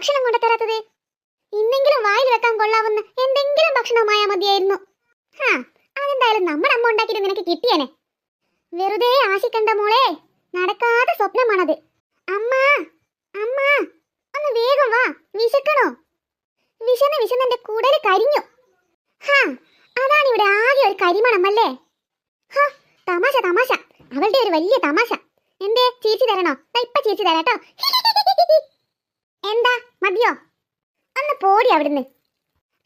ഭക്ഷണം കൊണ്ടുതരാത്തത്? ഇന്നെങ്കിലും വായിൽ വെക്കാൻ കൊള്ളാവുന്ന എന്തെങ്കിലും ഭക്ഷണമായാ മതിയായിരുന്നു. ഹാ അതെന്തായാലും നമ്മുടെ അമ്മ ഉണ്ടാക്കിയിട്ട് നിനക്ക് കിട്ടിയനെ. വെറുതെ ആശിക്കണ്ട മോളെ നടക്കാത്ത സ്വപ്നമാണത്. അമ്മ അമ്മ ഒന്ന് വേഗം വാ വിശക്കണോ? വിശന്ന് വിശന്ന് എന്റെ കരിഞ്ഞു. ഹാ അതാണ് ഇവിടെ ആകെ ഒരു കരിമണം അല്ലേ ഹാ തമാശ തമാശ. അവളുടെ ഒരു വലിയ തമാശ. എന്തേ ചീച്ചു തരണോ? ഇപ്പൊ ചീച്ചു തരാട്ടോ എന്താ? മതിയോ? അന്ന് പോടി അവിടുന്ന്.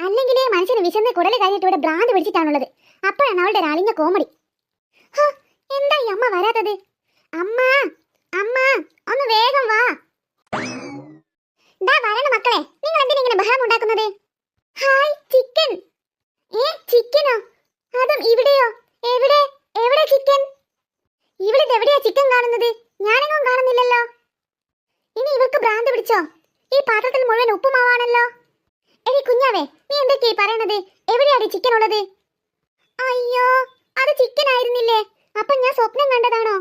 അല്ലെങ്കിൽ മനുഷ്യന് വിശന്ന് കുടൽ കഴിഞ്ഞിട്ട് ഇവിടെ ഭ്രാന്ത് പിടിച്ചിട്ടാണുള്ളത്. അപ്പോഴാണ് അവളുടെ ഒരു അളിഞ്ഞ കോമഡി എന്താ ഈ അമ്മ വരാത്തത്? അമ്മ അമ്മ ഒന്ന് വേഗം വാ. ദാ വരണ മക്കളെ. നിങ്ങൾ എന്തിനാ ഇങ്ങനെ ബഹളം ഉണ്ടാക്കുന്നത്? Hi chicken. ഏ ചിക്കനോ? അതും ഇവിടെയോ? എവിടെ? എവിടെ ചിക്കൻ? ഇവിടെ എവിടെയാ ചിക്കൻ കാണുന്നത്? ഞാനെങ്ങും കാണുന്നില്ലല്ലോ. ഇനി ഇവർക്ക് ഭ്രാന്ത് പിടിച്ചോ? ഈ പാത്രത്തിൽ മുഴുവൻ ഉപ്പുമാവാണല്ലോ. എടി കുഞ്ഞാവേ നീ എന്തൊക്കെയാ ഈ പറയണത്? എവിടെയാണ് ചിക്കൻ ഉള്ളത് അയ്യോ അത് ചിക്കൻ ആയിരുന്നില്ലേ അപ്പൊ ഞാൻ സ്വപ്നം കണ്ടതാണോ?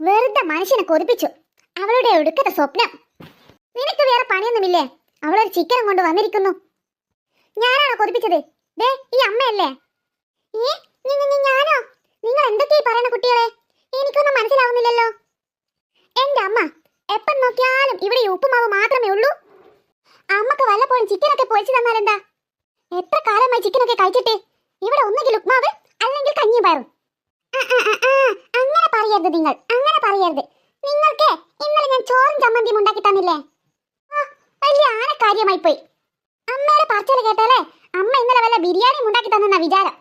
വെറുതെ മനുഷ്യനെ കൊതിപ്പിച്ചു. അവളുടെ ഒടുക്കത്തെ സ്വപ്നം. നിനക്ക് വേറെ പണിയൊന്നുമില്ലേ? അവളൊരു ചിക്കനും കൊണ്ട് വന്നിരിക്കുന്നു. ഞാനാണോ കൊതിപ്പിച്ചത്? ദേ ഈ അമ്മയല്ലേ? ഏ ഞാനോ? നിങ്ങൾ എന്തൊക്കെയാ പറയണ കുട്ടികളെ എനിക്കൊന്നും മനസ്സിലാവുന്നില്ലല്ലോ എന്റെ അമ്മ എപ്പം നോക്കിയാലും ഇവിടെ ഈ ഉപ്പുമാവ് മാത്രമേ ഉള്ളൂ അമ്മയ്ക്ക് വല്ലപ്പോഴും ചിക്കനൊക്കെ പൊളിച്ചു തന്നാലെന്താ? എത്ര കാലമായി ചിക്കനൊക്കെ കഴിച്ചിട്ട്? ഇവിടെ ഒന്നുകിൽ ഉപ്മാവ് അല്ലെങ്കിൽ കഞ്ഞിയും പയറും. അങ്ങനെ പറയരുത് നിങ്ങൾ അങ്ങനെ പറയരുത്. നിങ്ങൾക്ക് ഇന്നലെ ഞാൻ ചോറും ചമ്മന്തിയും ഉണ്ടാക്കി തന്നില്ലേ? വലിയ ആന കാര്യമായി പോയി. അമ്മയുടെ പറച്ചൽ കേട്ടാലേ അമ്മ ഇന്നലെ വല്ല ബിരിയാണിയും ഉണ്ടാക്കി തന്നെന്നാ വിചാരം.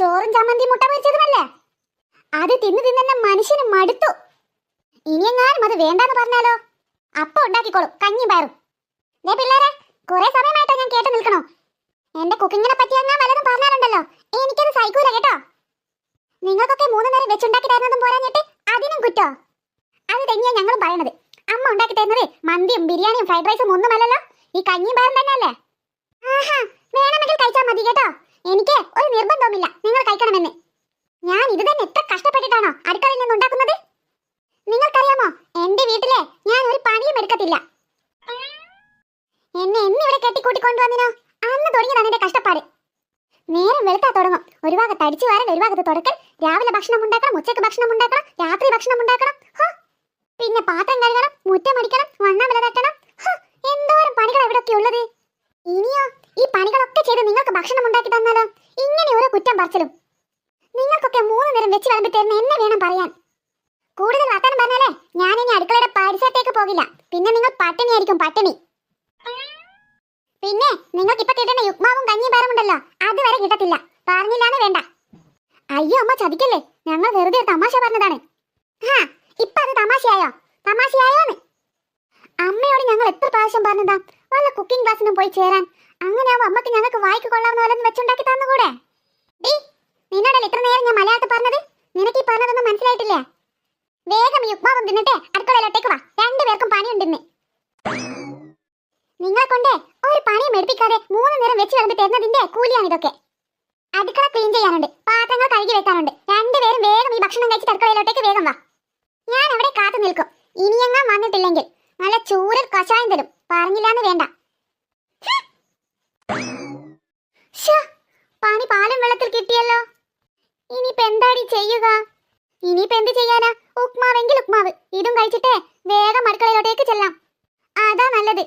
ചോറും ചമ്മന്തിയും മുട്ട പൊരിച്ചതുമല്ലേ? അത് തിന്ന് തിന്നെ മനുഷ്യന് മടുത്തു. ഇനിയെങ്ങാനും അത് വേണ്ടെന്ന് പറഞ്ഞാലോ? അപ്പൊ ഉണ്ടാക്കിക്കോളും കഞ്ഞി പയറും. പിള്ളേരെ കുറെ സമയമായിട്ടോ ഞാൻ കേട്ട് നിൽക്കണോ? എന്റെ കുക്കിങ്ങിനെ പറ്റി ഞാൻ വല്ലതും പറഞ്ഞാലുണ്ടല്ലോ. എനിക്കത് സഹിക്കൂല കേട്ടോ. നിങ്ങൾക്കൊക്കെ മൂന്ന് നേരം വെച്ചുണ്ടാക്കി തരുന്നതും പോരാഞ്ഞിട്ട് അതിനും കുറ്റോ? അത് തന്നെയാ ഞങ്ങളും പറയണത്. അമ്മ ഉണ്ടാക്കി തരുന്നത് മന്തിയും ബിരിയാണിയും ഫ്രൈഡ് റൈസും ഒന്നുമല്ലല്ലോ. ഈ കഞ്ഞിയും പയറും തന്നെയല്ലേ? ആഹാ വേണമെങ്കിൽ കഴിച്ചാൽ മതി കേട്ടോ. എനിക്ക് ഒരു നിർബന്ധവുമില്ല. നിങ്ങൾ കഴിക്കണമെന്ന് ഞാൻ ഇത് തന്നെ എത്ര കഷ്ടപ്പെട്ടിട്ടാണോ അടുക്കളയിൽ നിന്ന് ഉണ്ടാക്കുന്നത് നിങ്ങൾക്കറിയാമോ എന്റെ വീട്ടിലെ ഞാൻ ഒരു പണിയും എടുക്കത്തില്ല എന്നെ എന്നിവിടെ കെട്ടിക്കൂട്ടിക്കൊണ്ടുവന്നിനോ അന്ന് തുടങ്ങിയതാണ് എന്റെ കഷ്ടപ്പാട്. നേരം വെളുത്താ തുടങ്ങും. ഒരു ഭാഗത്ത് അടിച്ചു വാരൽ ഒരു ഭാഗത്ത് തുടക്കൽ. രാവിലെ ഭക്ഷണം ഉണ്ടാക്കണം ഉച്ചയ്ക്ക് ഭക്ഷണം ഉണ്ടാക്കണം രാത്രി ഭക്ഷണം ഉണ്ടാക്കണം. പിന്നെ പാത്രം കഴുകണം മുറ്റം അടിക്കണം വണ്ണം വില തട്ടണം. എന്തോരം പണികൾ എവിടെയൊക്കെ ഉള്ളത്? ഇനിയോ ഈ പണികളൊക്കെ ചെയ്ത് നിങ്ങൾക്ക് ഭക്ഷണം ഉണ്ടാക്കി തന്നാലോ? ഇങ്ങനെ ഓരോ കുറ്റം പറച്ചിലും. നിങ്ങൾക്കൊക്കെ മൂന്ന് നേരം വെച്ച് വിളമ്പി തരുന്ന എന്നെ വേണം പറയാൻ. കൂടുതൽ വർത്താനം പറഞ്ഞാലേ ഞാൻ ഇനി അടുക്കളയുടെ പരിസരത്തേക്ക് പോകില്ല. പിന്നെ നിങ്ങൾ പട്ടിണിയായിരിക്കും പട്ടിണി. പിന്നെ നിങ്ങൾക്ക് ഇപ്പൊ കിട്ടുന്ന യുഗ്മാവും കഞ്ഞിയും പാറുമുണ്ടല്ലോ അതുവരെ കിട്ടത്തില്ല. പറഞ്ഞില്ലാന്ന് വേണ്ട. അയ്യോ അമ്മ ചതിക്കല്ലേ? ഞങ്ങൾ വെറുതെ തമാശ പറഞ്ഞതാണ്. ഹാ ഇപ്പൊ അത് തമാശയായോ? തമാശയായോന്ന്. അമ്മയോട് ഞങ്ങൾ എത്ര പ്രാവശ്യം പറഞ്ഞതാ? വല്ല കുക്കിംഗ് ക്ലാസ്സിനും പോയി ചേരാൻ. അങ്ങനെയാവുമ്പോ അമ്മയ്ക്ക് ഞങ്ങൾക്ക് വായിക്ക് കൊള്ളാവുന്ന പോലെ വെച്ചുണ്ടാക്കി തന്നുകൂടെ? ഡീ നിന്നോടല്ലേ ഇത്ര നേരം ഞാൻ മലയാളത്തിൽ പറഞ്ഞത്? നിനക്ക് ഈ പറഞ്ഞതൊന്നും മനസ്സിലായിട്ടില്ലേ? വേഗം യുക്മാവും തിന്നിട്ട് അടുക്കളയിലോട്ടേക്ക് വാ. രണ്ടുപേർക്കും പണിയുണ്ടെന്ന് നിങ്ങളെ കൊണ്ട് ഒരു പണിയും എടുപ്പിക്കാതെ മൂന്ന് നേരം വെച്ച് വിളമ്പി തരുന്നതിന്റെ കൂലിയാണ് ഇതൊക്കെ. അടുക്കള ക്ലീൻ ചെയ്യാനുണ്ട്. പാത്രങ്ങൾ കഴുകി വെക്കാനുണ്ട്. രണ്ടുപേരും വേഗം ഈ ഭക്ഷണം കഴിച്ചിട്ട് അടുക്കളയിലോട്ടേക്ക് വേഗം വാ. ഞാൻ അവിടെ കാത്തു നിൽക്കും. ഇനിയെങ്ങാൻ വന്നിട്ടില്ലെങ്കിൽ നല്ല ചൂരൽ കഷായം തരും. പറഞ്ഞില്ലാന്ന് വേണ്ട. പണി പാലും വെള്ളത്തിൽ കിട്ടിയല്ലോ. ഇനിയിപ്പോ എന്താടി ചെയ്യുക? ഇനിയിപ്പോ എന്ത് ചെയ്യാനാ? ഉപ്മാവെങ്കിൽ ഉപ്മാവ്. ഇതും കഴിച്ചിട്ട് വേഗം അടുക്കളയിലോട്ടേക്ക് ചെല്ലാം. അതാ നല്ലത്.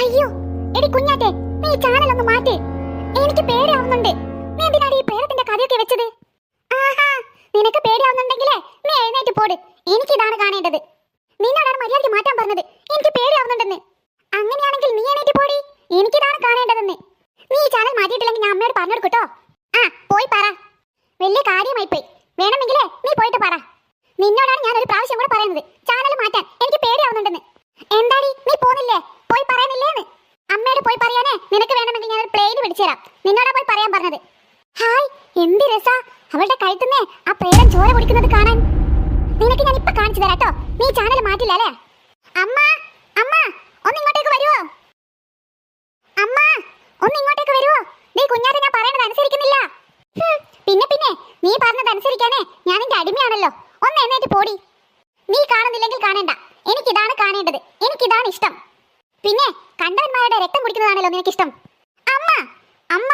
അയ്യോ എടി കുഞ്ഞാറ്റെ നീ ചാനൽ ഒന്ന് മാറ്റി. എനിക്ക് പേടിയാവുന്നുണ്ട്. നീ എന്തിനാണ് ഈ പ്രേതത്തിന്റെ കഥയൊക്കെ വെച്ചത്? ആഹാ നിനക്ക് പേടിയാവുന്നുണ്ടെങ്കിലേ നീ എഴുന്നേറ്റ് പോട്. എനിക്ക് ഇതാണ് കാണേണ്ടത്. നിന്നോടാണ് മര്യാദയ്ക്ക് മാറ്റാൻ പറഞ്ഞത്. എനിക്ക് പേടിയാവുന്നുണ്ടെന്ന്. അങ്ങനെയാണെങ്കിൽ നീ എണീറ്റ് പോടി. എനിക്കിതാണ് കാണേണ്ടതെന്ന്. നീ ഈ ചാനൽ മാറ്റിയിട്ടില്ലെങ്കിൽ ഞാൻ അമ്മയോട് പറഞ്ഞു കേട്ടോ. ആ പോയി പറ. വലിയ കാര്യമായി പോയി വേണമെങ്കിലേ നീ പോയിട്ട് പറ. നിന്നോടാണ് ഞാൻ ഒരു പ്രാവശ്യം കൂടെ പറയുന്നത്. ചാനൽ മാറ്റാൻ. എനിക്ക് പേടിയാവുന്നുണ്ടെന്ന്. എന്താടി നീ പോന്നില്ലേ? പോയി പറയാനില്ലേന്ന്? അമ്മയോട് പോയി പറയാനേ നിനക്ക് വേണമെങ്കിൽ ഞാൻ ഒരു പ്ലെയിൻ പിടിച്ചുതരാം. നിന്നോടാ പോയി പറയാൻ പറഞ്ഞത്. ഹായ് എന്ത് രസാ? അവളുടെ കഴുത്തുന്നേ ആ പ്രേതം ചോര കുടിക്കുന്നത് കാണാൻ. നിനക്ക് ഞാൻ ഇപ്പൊ കാണിച്ചു തരാം കേട്ടോ. നീ ചാനൽ മാറ്റില്ല അല്ലേ? അമ്മ അമ്മ ഒന്ന് ഇങ്ങോട്ടേക്ക് വരുവോ? അമ്മ ഒന്ന് ഇങ്ങോട്ടേക്ക് വരുവോ? നീ കുഞ്ഞാതെ ഞാൻ പറയുന്നത് അനുസരിക്കുന്നില്ല. പിന്നെ പിന്നെ നീ പറഞ്ഞത് അനുസരിക്കാനേ ഞാൻ എന്റെ അടിമയാണല്ലോ. ഒന്ന് എന്നേറ്റ് പോടി. നീ കാണുന്നില്ലെങ്കിൽ കാണണ്ട. എനിക്കിതാണ് കാണേണ്ടത്. എനിക്കിതാണ് ഇഷ്ടം. പിന്നെ കണ്ടവന്മാരുടെ രക്തം കുടിക്കുന്നതാണല്ലോ നിനക്ക് ഇഷ്ടം അമ്മ അമ്മ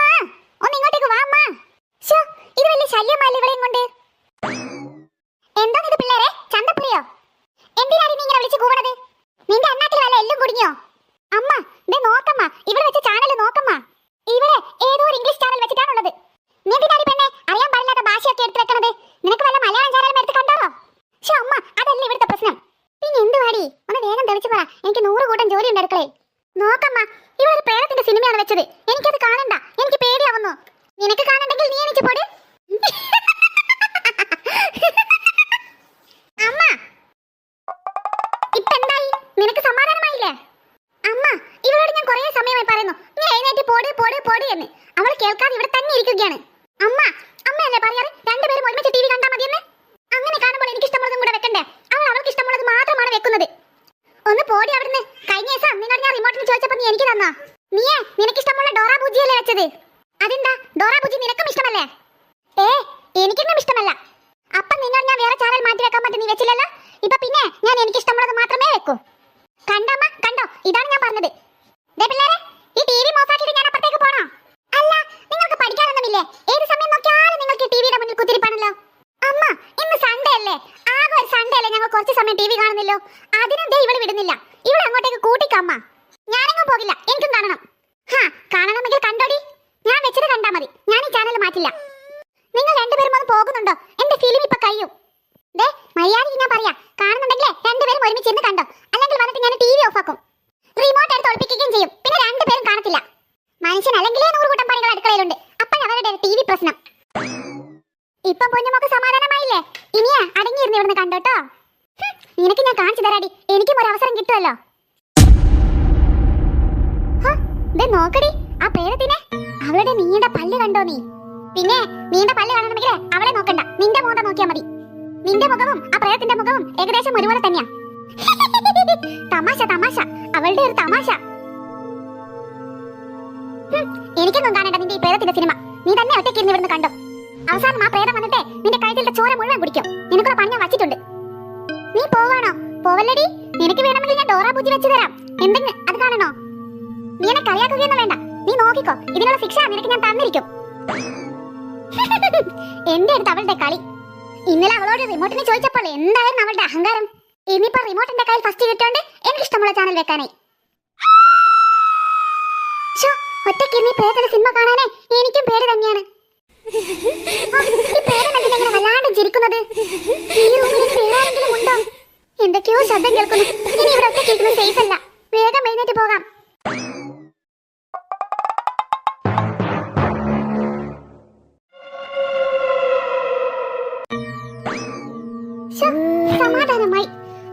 ഒന്ന് ഇങ്ങോട്ടേക്ക് വാ അമ്മ. ശോ, ഇത് വലിയ ശല്യമല്ല ഇവിടെയും കൊണ്ട്? എന്താണ് ഇത് പിള്ളേരെ? ചന്തപ്പുളിയോ എന്തിനാണ് നീ ഇങ്ങനെ വിളിച്ചു കൂവണത്? നിന്റെ അണ്ണാക്കിൽ വല്ല എല്ലും കുടുങ്ങിയോ? അമ്മ നോക്കമ്മ ഇവിടെ വെച്ച് ചാനൽ നോക്കമ്മ. ഇവിടെ ഏതോ ഒരു ഇംഗ്ലീഷ് ചാനൽ വെച്ചിട്ടാണുള്ളത് കേൾക്കാതെ അമ്മ അമ്മ അല്ലേ പറയാറ്? രണ്ടുപേരും ഒരുമിച്ച് ടി വി കണ്ടാൽ മതിയെന്ന്? അങ്ങനെ കാണുമ്പോൾ എനിക്ക് ഇഷ്ടമുള്ളതും കൂടെ വെക്കണ്ടേ? അവൾ അവൾക്ക് ഇഷ്ടമുള്ളത് മാത്രമാണ് വെക്കുന്നത്. ഒന്ന് പോടി അവിടുന്ന്. കഴിഞ്ഞ ദിവസം നിന്നോട് ഞാൻ റിമോട്ടിന് ചോദിച്ചപ്പോൾ നീ എനിക്ക് തന്നോ? നീയേ നിനക്ക് ഇഷ്ടമുള്ള ഡോറ ബുജിയല്ലേ വെച്ചത്? അതെന്താ? ഡോറ ബുജി നിനക്കും ഇഷ്ടമല്ലേ? ഏ എനിക്കൊന്നും ഇഷ്ടമല്ല. അപ്പം നിന്നോട് ഞാൻ വേറെ ചാനൽ മാറ്റി വെക്കാൻ പറ്റും നീ വെച്ചില്ലല്ലോ? ഇപ്പൊ പിന്നെ ഞാൻ എനിക്ക് ഇഷ്ടമുള്ളത് മാത്രമേ വെക്കൂ. കണ്ടോ അമ്മ? കണ്ടോ? ഇതാണ് ഞാൻ പറഞ്ഞത്. പിള്ളേരെ ഈ ടി വി ഓഫാക്കിയിട്ട് ഞാൻ അപ്പുറത്തേക്ക് പോണോ? അല്ല പഠിക്കാനൊന്നുമില്ലേ? ഏത് സമയം നോക്കിയാലും നിങ്ങൾക്ക് ടിവിയുടെ മുന്നിൽ കുത്തിരിപ്പാണല്ലോ. അമ്മ ഇന്ന് സൺഡേ അല്ലേ? ആകെ ഒരു സൺഡേ അല്ലേ ഞങ്ങൾ കുറച്ച് സമയം ടി വി കാണുന്നില്ലോ? അതിനും ദേ ഇവൾ വിടുന്നില്ല. ഇവിടെ അങ്ങോട്ടേക്ക് കൂട്ടിക്കമ്മ ഞാനെങ്ങും പോകില്ല. എനിക്കും കാണണം. ഹാ കാണണമെങ്കിൽ കണ്ടോടി. ഞാൻ വെച്ചിട്ട് കണ്ടാ മതി. ഞാൻ ഈ ചാനൽ മാറ്റില്ല നിങ്ങൾ രണ്ടുപേരും ഒന്ന് പോകുന്നുണ്ടോ എന്റെ ഫിലിം ഇപ്പൊ കഴിയും ദേ മര്യാദയ്ക്ക് ഞാൻ പറയാ കാണുന്നുണ്ടെങ്കിലേ രണ്ടുപേരും ഒരുമിച്ച് ഇരുന്ന് കണ്ടോ അല്ലെങ്കിൽ വന്നിട്ട് ഞാൻ ടി വി ഓഫ് ആക്കും റിമോട്ട് എടുത്ത് ഒളിപ്പിക്കുകയും ചെയ്യും പിന്നെ രണ്ടുപേരും കാണത്തില്ല മനുഷ്യൻ അല്ലെങ്കിലേ നൂറ് കൂട്ടം പണികൾ അടുക്കളയിലുണ്ട് അപ്പോഴവരുടെ ടി വി പ്രശ്നം ഇപ്പം പൊന്നുമൊക്കെ സമാധാനമായില്ലേ? ഇനിയാ അടങ്ങിയിരുന്ന് ഇവിടുന്ന് കണ്ടോട്ടോ നിനക്ക് ഞാൻ കാണിച്ചു തരാടി. എനിക്കും ഒരു അവസരം കിട്ടുമല്ലോ നോക്കടി ആ പ്രേതത്തിനെ അവളുടെ നീണ്ട പല്ല് കണ്ടോ നീ? പിന്നെ നീണ്ട പല്ല് കാണണമെങ്കിൽ അവളെ നോക്കണ്ട. നിന്റെ മുഖം നോക്കിയാ മതി. നിന്റെ മുഖവും ആ പ്രേതത്തിന്റെ മുഖവും ഏകദേശം ഒരുപോലെ തന്നെയാ. തമാശ തമാശ. അവളുടെ ഒരു തമാശ. എനിക്കൊന്നും കാണണ്ട നിന്റെ ഈ പ്രേതത്തിന്റെ സിനിമ. നീ തന്നെ ഒറ്റയ്ക്ക് ഇരുന്ന് ഇവിടുന്ന് കണ്ടോ? അവസാനം ആ പ്രേതം വന്നിട്ടേ നിന്റെ കഴുത്തിലെ ചോര മുഴുവൻ കുടിക്കും. നിനക്കുള്ള പണി ഞാൻ വച്ചിട്ടുണ്ട്. നീ പോവാണോ? പോവല്ലടി. നിനക്ക് വേണമെങ്കിൽ ഞാൻ ഡോറ ബുദ്ധി വെച്ചു തരാം. എന്തെങ്കിലും അത് കാണണോ? നീ എന്നെ കളിയാക്കുകയൊന്നും വേണ്ട. നീ നോക്കിക്കോ. ഇതിനുള്ള ശിക്ഷ നിനക്ക് ഞാൻ തന്നിരിക്കും. എന്റെ അടുത്ത് അവളുടെ കളി. ഇന്നലെ അവളോട് റിമോട്ടിന് ചോദിച്ചപ്പോൾ എന്തായിരുന്നു അവളുടെ അഹങ്കാരം? ഇനിയിപ്പോ റിമോട്ടിന്റെ കയ്യിൽ ഫസ്റ്റ് കിട്ടോണ്ട് എനിക്ക് ഇഷ്ടമുള്ള ചാനൽ വെക്കാനായി. ഒറ്റയ്ക്ക് നീ പ്രേതത്തിന്റെ സിനിമ കാണാനേ എനിക്കും പേര് തന്നെയാണ് ആ, ഈ പ്രേതം എന്തിനാ ഇങ്ങനെ വല്ലാണ്ട് ചിരിക്കുന്നത് ഈ റൂമിൽ ഇനി വേറെ ആരെങ്കിലും ഉണ്ടോ എന്തൊക്കെയോ ശബ്ദം കേൾക്കുന്നു. ഇനി ഇവിടെ ഒറ്റയ്ക്ക് ഇരിക്കുന്നത് സേഫ് അല്ല. വേഗം എഴുന്നേറ്റ് പോകാം. സമാധാനമായി.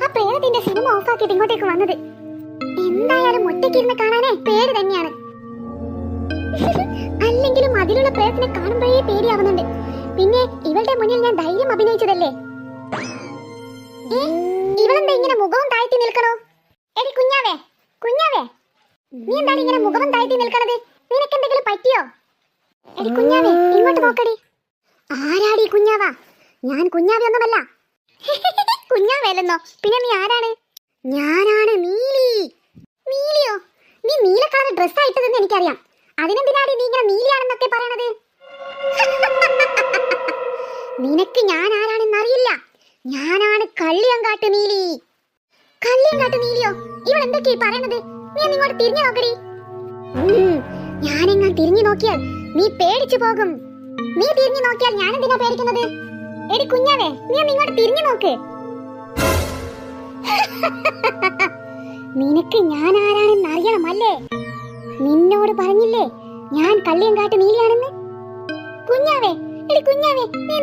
ആ പ്രേതത്തിന്റെ സിനിമ ഓഫാക്കിയിട്ട് ഇങ്ങോട്ടേക്ക് വന്നത്. എന്തായാലും ഒറ്റയ്ക്കിരുന്ന് കാണാനേ പേടി തന്നെയാണ്. അല്ലെങ്കിലും അതിലുള്ള പ്രേതത്തിനെ കാണുമ്പോഴേ പേടിയാവുന്നുണ്ട്. പിന്നെ ഇവളുടെ മുന്നിൽ ഞാൻ ധൈര്യം അഭിനയിച്ചതല്ലേ? ഇവളെന്താ ഇങ്ങനെ മുഖവും താഴ്ത്തി നിൽക്കണോ? എടി കുഞ്ഞാവേ കുഞ്ഞാവേ നീ എന്താണ് ഇങ്ങനെ മുഖവും താഴ്ത്തി നിൽക്കണത്? നിനക്ക് എന്തെങ്കിലും പറ്റിയോ? എടി കുഞ്ഞാവേ ഇങ്ങോട്ട് നോക്കടി. ആരാടി കുഞ്ഞാവ? ഞാൻ കുഞ്ഞാവി ഒന്നുമല്ല. കുഞ്ഞാവേലെന്നോ പിന്നെ നീ ആരാണ്? ഞാനാണ് നീലി. നീലിയോ? നീ നീല കളർ ഡ്രസ്സായിട്ടതെന്ന് എനിക്കറിയാം. അതിനെന്തിനാടി നീ ഇങ്ങനെ നീലിയാണെന്നൊക്കെ പറയണത്? നിനക്ക് ഞാൻ ആരാണെന്ന് അറിയില്ല. ഞാനാണ് കള്ളിയങ്കാട്ട് നീലി. കള്ളിയങ്കാട്ട് നീലിയോ? ഇവൾ എന്തൊക്കെയാ പറയണത്? നീ ഒന്ന് ഇങ്ങോട്ട് തിരിഞ്ഞു നോക്കടി. ഞാനെങ്ങാൻ തിരിഞ്ഞു നോക്കിയാൽ നീ പേടിച്ചു പോകും. നീ തിരിഞ്ഞു നോക്കിയാൽ ഞാൻ എന്തിനാ പേടിക്കുന്നത്? എടി കുഞ്ഞാവേ നീ ഇങ്ങോട്ട് തിരിഞ്ഞു നോക്ക്. നിനക്ക് ഞാൻ ആരാണെന്ന് അറിയണമല്ലേ? നിന്നോട് പറഞ്ഞില്ലേ ഞാൻ കള്ളിയങ്കാട്ട് നീലിയാണെന്ന്? കുഞ്ഞാവേ എടി കുഞ്ഞാവേ നീ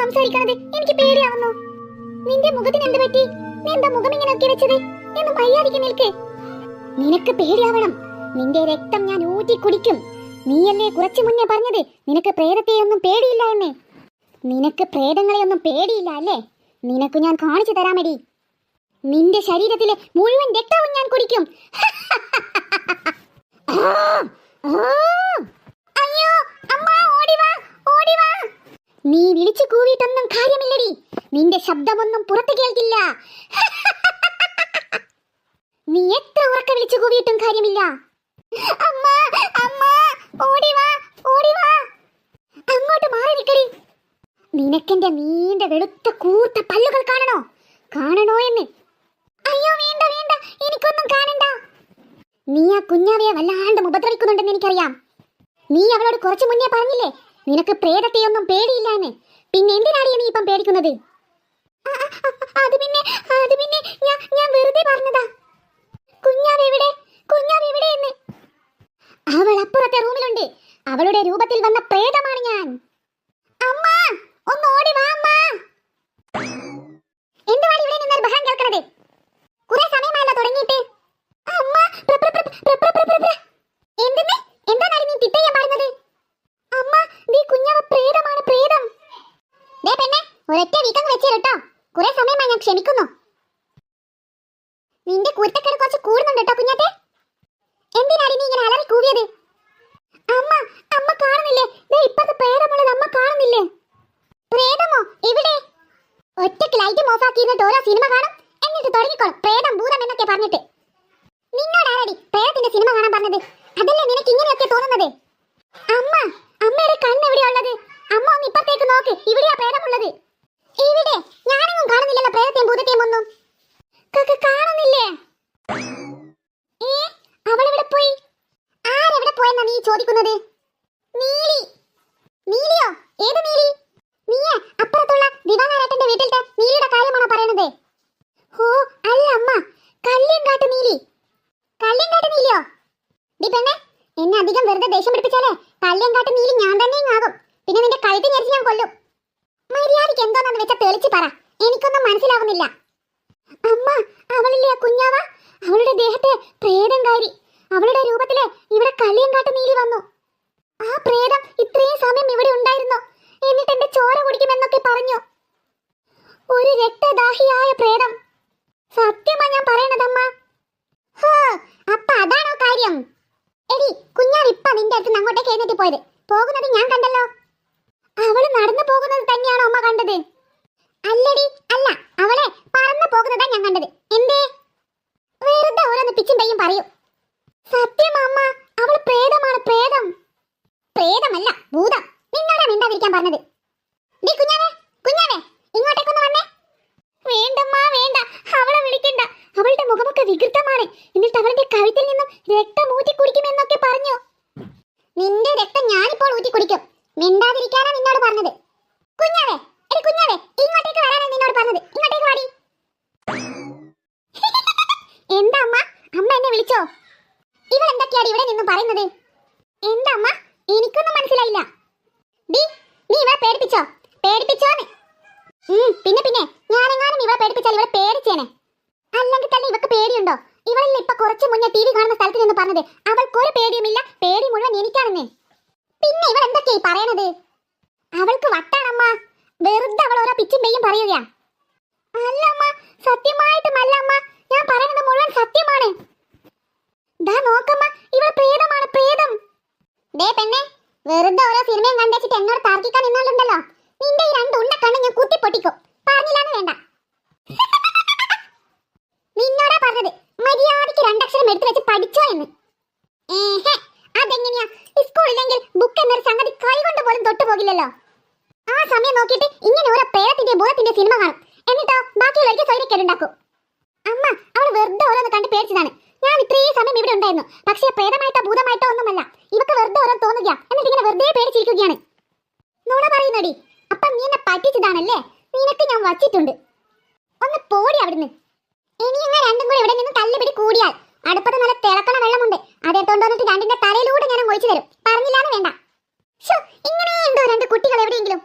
സംസാരിക്കണത്? എനിക്ക് പേടിയാവുന്നു. നിന്റെ മുഖത്തിന് എന്ത് പറ്റി? നീ എന്താ മുഖം ഇങ്ങനെ വെച്ചത്? എന്ന് മര്യാദയ്ക്ക് നിൽക്ക്. നിനക്ക് പേടിയാവണം. നിന്റെ രക്തം ഞാൻ ഊറ്റി കുടിക്കും. നീയല്ലേ കുറച്ചു മുന്നേ പറഞ്ഞത്? നിനക്ക് പ്രേതത്തെയൊന്നും പേടിയില്ല എന്ന്. നിനക്ക് പ്രേതങ്ങളെയൊന്നും പേടിയില്ല അല്ലേ? നിനക്ക് ഞാൻ കാണിച്ചു തരാമടി. നിന്റെ ശരീരത്തിലെ മുഴുവൻ രക്തവും ഞാൻ കുടിക്കും. അയ്യോ അമ്മ ഓടി ഓടി വാ. നീ വിളിച്ചു കൂവിയിട്ടൊന്നും കാര്യമില്ലടി. നിന്റെ ശബ്ദമൊന്നും പുറത്തു കേൾക്കില്ല. നീ എത്ര ഉറക്ക വിളിച്ചു കൂവിയിട്ടും കാര്യമില്ല. അമ്മ അമ്മ ഓടി വാ ഓടി വാ. അങ്ങോട്ട് മാറി നിൽക്കടി നിനക്കെന്റെ നീണ്ട വെളുത്ത കൂർത്ത പല്ലുകൾ കാണണോ? കാണണോ എന്ന്? അയ്യോ വേണ്ട വേണ്ട. എനിക്കൊന്നും കാണണ്ട. നീ ആ കുഞ്ഞാവയെ വല്ലാണ്ട് ഉപദ്രവിക്കുന്നുണ്ടെന്ന് എനിക്കറിയാം. നീ അവളോട് കുറച്ചു മുന്നേ പറഞ്ഞില്ലേ? നിനക്ക് പ്രേതത്തെയൊന്നും പേടിയില്ല എന്ന് പിന്നെ എന്തിനാണ് നീ ഇപ്പം പേടിക്കുന്നത്? അത് പിന്നെ അത് പിന്നെ ഞാൻ ഞാൻ വെറുതെ അവൾ അപ്പുറത്തെ റൂമിലുണ്ട്. അവളുടെ രൂപത്തിൽ വന്ന പ്രേതമാണ് ഞാൻ. അമ്മ ഒന്ന് ഓടി വാ അമ്മ. ഇവിടെ കേൾക്കുന്നത് കുറെ അമ്മ എന്താണ് നീ അമ്മ നീ കുഞ്ഞവ പ്രേതമാണ് പ്രേതം. ദേ പെണ്ണെ ഒരൊറ്റ വീക്കം വെച്ചേ കേട്ടോ. കുറെ സമയമായി ഞാൻ ക്ഷമിക്കുന്നു. നിന്റെ കുരുത്തക്കേട് കുറച്ച് കൂടുന്നുണ്ട് കേട്ടോ കുഞ്ഞാത്തെ എന്തിനാണ് നീ ഇങ്ങനെ അലറി കൂവിയത്? അമ്മ അമ്മ കാണുന്നില്ലേ? ദേ ഇപ്പത്തെ പ്രേതമുള്ളത് അമ്മ കാണുന്നില്ലേ? പ്രേതമോ എവിടെ? ഒറ്റയ്ക്ക് ലൈറ്റും ഓഫ് ആക്കിയിരുന്നിട്ട് ഓരോ സിനിമ കാണും? എന്നിട്ട് തുടങ്ങിക്കോളും. പ്രേതം ഭൂതം എന്നൊക്കെ പറഞ്ഞിട്ട്. നിന്നോടാരടി പ്രേതത്തിന്റെ സിനിമ കാണാൻ പറഞ്ഞത്? അതല്ലേ നിനക്ക് ഇങ്ങനെയൊക്കെ തോന്നുന്നത്? അമ്മ അമ്മയുടെ കണ്ണ് എവിടെയാ ഉള്ളത്? അമ്മ ഒന്ന് ഇപ്പത്തേക്ക് നോക്ക്. ഇവിടെയാ പ്രേതമുള്ളത്. ഇവിടെ ഞാനൊന്നും കാണുന്നില്ലല്ലോ പ്രേതത്തെയും ഭൂതത്തെയും ഒന്നും. കാണുന്നില്ലേ? ഏ? അവളെവിടെ പോയി? ആരെവിടെ നീ നീലി. നീലിയോ? നീലി? നീയെ അപ്പുറത്തുള്ള നീലിയുടെ കാര്യമാണോ ഓ അല്ല അമ്മ. കല്ലിയങ്കാട്ട് നീലി. കല്ലിയങ്കാട്ട് നീലിയോ? പെണ്ണെ എന്നെ അധികം വെറുതെ ദേഷ്യം പിടിപ്പിച്ചാലേ കാട്ടും നീലി ഞാൻ തന്നെയും ആകും. പിന്നെ നിന്റെ കഴുത്തി ഞെരിച്ച് ഞാൻ കൊല്ലും. മര്യാദയ്ക്ക് എന്തോന്നാന്ന് വെച്ചാ തെളിച്ച് പറ. എനിക്കൊന്നും മനസ്സിലാവുന്നില്ല. അമ്മ അവളില്ലേ കുഞ്ഞാവ? അവളുടെ ദേഹത്തെ പ്രേതം കാരി അവളുടെ രൂപത്തിൽ ഇവിടെ കല്ലിയങ്കാട്ട് നീലി വന്നു. ആ പ്രേതം ഇത്രയും സമയം ഇവിടെ ഉണ്ടായിരുന്നു. എന്നിട്ട് എന്റെ ചോര കുടിക്കുമെന്നൊക്കെ പറഞ്ഞു. ഒരു രക്തദാഹിയായ പ്രേതം. സത്യമാ ഞാൻ പറയണതമ്മ. ഹോ, അപ്പ അതാണോ കാര്യം? എടി കുഞ്ഞാൻ ഇപ്പൊ നിന്റെ അടുത്ത് അങ്ങോട്ടേക്ക് എഴുന്നേറ്റ് പോയത്. പോകുന്നത് ഞാൻ കണ്ടല്ലോ. അവൾ നടന്നു പോകുന്നത് തന്നെയാണോ അമ്മ കണ്ടത്? അല്ലടി അല്ല അവളെ പറന്നു പോകുന്നതാ ഞാൻ കണ്ടത്. എന്തേ? വെറുതെ ഓരോന്ന് പിച്ചും പയ്യും പറയൂ. സത്യം അമ്മ അവൾ പ്രേതമാണ് പ്രേതം. പ്രേതമല്ല ഭൂതം. നിന്നോടാ മിണ്ടാതിരിക്കാൻ പറഞ്ഞത്. നീ കുഞ്ഞാവേ കുഞ്ഞാവേ ഇങ്ങോട്ടേക്കൊന്ന് വന്നേ. വേണ്ടമ്മ വേണ്ട. അവളെ വിളിക്കണ്ട. അവളുടെ മുഖമൊക്കെ വികൃതമാണ്. എന്നിട്ട് അവളുടെ കഴുത്തിൽ നിന്നും രക്തം ഊറ്റി കുടിക്കുമെന്നൊക്കെ പറഞ്ഞു. നിന്റെ രക്തം ഞാനിപ്പോൾ ഊറ്റി കുടിക്കും മിണ്ടാതിരിക്കാനാ നിന്നോട് പറഞ്ഞത്. കുഞ്ഞാവേ എടി കുഞ്ഞാവേ ഇങ്ങോട്ടേക്ക് വരാനാ നിന്നോട് പറഞ്ഞത്. ഇങ്ങോട്ടേക്ക് വാടി. എന്താ അമ്മ? അമ്മ എന്നെ വിളിച്ചോ? ഇവൾ എന്തൊക്കെയാണ് ഇവിടെ നിന്ന് പറയുന്നത്? എന്താ അമ്മ? എനിക്കൊന്നും മനസ്സിലായില്ല. ഡി നീ ഇവളെ പേടിപ്പിച്ചോ? പേടിപ്പിച്ചോന്ന്. പിന്നെ പിന്നെ. ഞാനെങ്ങാനും ഇവളെ പേടിപ്പിച്ചാൽ ഇവളെ പേടിച്ചേനെ. അല്ലെങ്കിൽ തന്നെ ഇവക്ക് പേടിയുണ്ടോ? ഇവളല്ലേ ഇപ്പൊ കുറച്ച് മുന്നേ ടി വി കാണുന്ന സ്ഥലത്ത് നിന്ന് പറഞ്ഞത്. അവൾക്കൊരു പേടിയുമില്ല പേടി മുഴുവൻ എനിക്കാണെന്നേ. പിന്നെ ഇവൾ എന്തൊക്കെയായി പറയണത്? അവൾക്ക് വട്ടാണമ്മ വെറുതെ അവൾ ഓരോ പിച്ചും പെയ്യും പറയുകയാ. അല്ല അമ്മ സത്യമായിട്ടും അല്ലമ്മ ഞാൻ പറയുന്നത് മുഴുവൻ സത്യമാണ്. ദാ നോക്കമ്മ ഇവൾ പ്രേതമാണ് പ്രേതം. ദേ പെണ്ണെ വെറുതെ ഓരോ സിനിമയും കണ്ടുവച്ചിട്ട് എന്നോട് തർക്കിക്കാൻ നിന്നാലുണ്ടല്ലോ. നിന്റെ ഈ രണ്ട് ഉണ്ട കണ്ണ് ഞാൻ കുത്തി പൊട്ടിക്കും പറഞ്ഞില്ലാന്ന് വേണ്ട. നിന്നോടാ പറഞ്ഞത്. മര്യാദയ്ക്ക് രണ്ടക്ഷരം എടുത്തു വെച്ച് പഠിച്ചോ എന്ന്. അതെങ്ങനെയാ? സ്കൂളില്ലെങ്കിൽ ബുക്ക് എന്നൊരു സംഗതി കൈകൊണ്ട് പോലും തൊട്ടു പോകില്ലല്ലോ. ആ സമയം നോക്കിയിട്ട് ഇങ്ങനെ ഓരോ പേരത്തിന്റെ ഭൂതത്തിന്റെ സിനിമ കാണും. എന്നിട്ടോ ബാക്കിയുള്ളവർക്ക് സ്വൈര്യക്കേടുണ്ടാക്കും അമ്മ അവൾ വെറുതെ ഓരോന്ന് കണ്ട് പേടിച്ചതാണ്. ഞാൻ ഇത്രയും സമയം ഇവിടെ ഉണ്ടായിരുന്നു. പക്ഷേ പ്രേതമായിട്ടോ ഭൂതമായിട്ടോ ഒന്നുമല്ല. ഇവക്ക് വെറുതെ ഓരോ തോന്നുക എന്നിട്ട് ഇങ്ങനെ വെറുതെ പേടിച്ചിരിക്കുകയാണ്. നുണ പറയുന്നടി. അപ്പം നീ എന്നെ പറ്റിച്ചതാണല്ലേ? നിനക്ക് ഞാൻ വച്ചിട്ടുണ്ട്. ഒന്ന് പോടി അവിടുന്ന്. ഇനി ഇങ്ങനെ രണ്ടും കൂടി ഇവിടെ നിന്ന് തല്ലുപിടി കൂടിയാൽ അടുപ്പത്ത് നല്ല തിളക്കണ വെള്ളമുണ്ട്. അതെത്തോണ്ട് വന്നിട്ട് രണ്ടിന്റെ തലയിലൂടെ ഞാൻ ഒഴിച്ചു തരും. പറഞ്ഞില്ലാന്ന് വേണ്ട. ഇങ്ങനെ ഇങ്ങനെയുണ്ടോ രണ്ട് കുട്ടികൾ എവിടെയെങ്കിലും?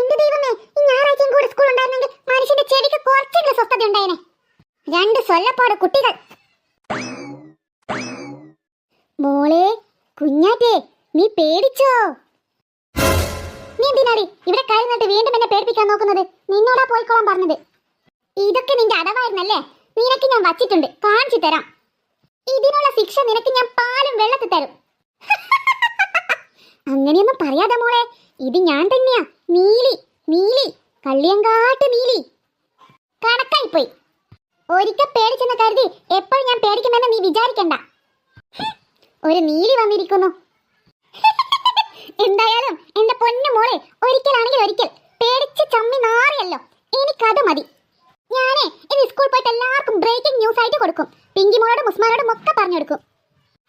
എന്റെ ദൈവമേ ഈ ഞായറാഴ്ചയും കൂടി സ്കൂൾ ഉണ്ടായിരുന്നെങ്കിൽ മനുഷ്യന്റെ ചെവിക്ക് കുറച്ചെങ്കിലും സ്വസ്ഥത ഉണ്ടായേനെ. രണ്ട് സ്വല്ലപ്പാട് കുട്ടികൾ. മോളെ കുഞ്ഞാറ്റേ നീ പേടിച്ചോ? എന്തിനാടി? ഇവിടെ കയറി വീണ്ടും എന്നെ പേടിപ്പിക്കാൻ നോക്കുന്നത്? നിന്നോടാ പോയിക്കോളാൻ പറഞ്ഞത്. ഇതൊക്കെ നിന്റെ അടവായിരുന്നല്ലേ? നിനക്ക് ഞാൻ വച്ചിട്ടുണ്ട്. കാണിച്ചു തരാം. ഇതിനുള്ള ശിക്ഷ നിനക്ക് ഞാൻ പാലും വെള്ളത്തിൽ തരും. അങ്ങനെയൊന്നും പറയാതെ മോളെ. ഇത് ഞാൻ തന്നെയാ. നീലി നീലി കള്ളിയങ്കാട്ട് നീലി. കണക്കായി പോയി. ഒരിക്കൽ പേടിച്ചെന്ന് കരുതി എപ്പോഴും ഞാൻ പേടിക്കുമെന്ന് നീ വിചാരിക്കണ്ട. ഒരു നീലി വന്നിരിക്കുന്നു. എന്തായാലും എന്റെ പൊന്നു മോളെ ഒരിക്കലാണെങ്കിൽ ഒരിക്കൽ പേടിച്ച് ചമ്മി നാറിയല്ലോ. എനിക്കത് മതി. ഞാനേ ഇത് സ്കൂൾ പോയിട്ട് എല്ലാവർക്കും ബ്രേക്കിംഗ് ന്യൂസ് ആയിട്ട് കൊടുക്കും. പിങ്കി മോളോടും ഉസ്മാനോടും ഒക്കെ പറഞ്ഞു കൊടുക്കും.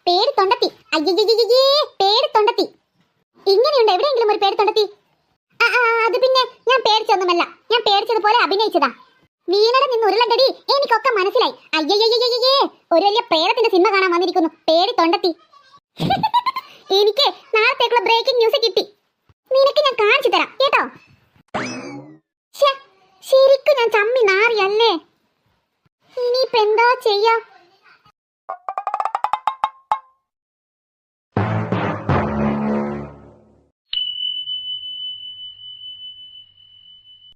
പേര് തൊണ്ടത്തി. അയ്യേ പേര് തൊണ്ടത്തി. ഇങ്ങനെയുണ്ട്? എവിടെയെങ്കിലും ഒരു പേര് തൊണ്ടത്തി? അത് പിന്നെ ഞാൻ പേടിച്ചൊന്നുമല്ല ഞാൻ പേടിച്ചതുപോലെ അഭിനയിച്ചതാ. വീണടെ നിന്ന് ഉരുളണ്ടടി എനിക്കൊക്കെ മനസ്സിലായി. അയ്യയ്യേ ഒരു വലിയ പ്രേതത്തിന്റെ സിനിമ കാണാൻ വന്നിരിക്കുന്നു. പേടി തൊണ്ടത്തി. എനിക്ക് നാളത്തേക്കുള്ള ബ്രേക്കിംഗ് ന്യൂസ് കിട്ടി. നിനക്ക് ഞാൻ കാണിച്ചു തരാം കേട്ടോ? ശരിക്കും ഞാൻ ചമ്മി നാറിയല്ലേ? ഇനിയിപ്പോ എന്താ ചെയ്യാ?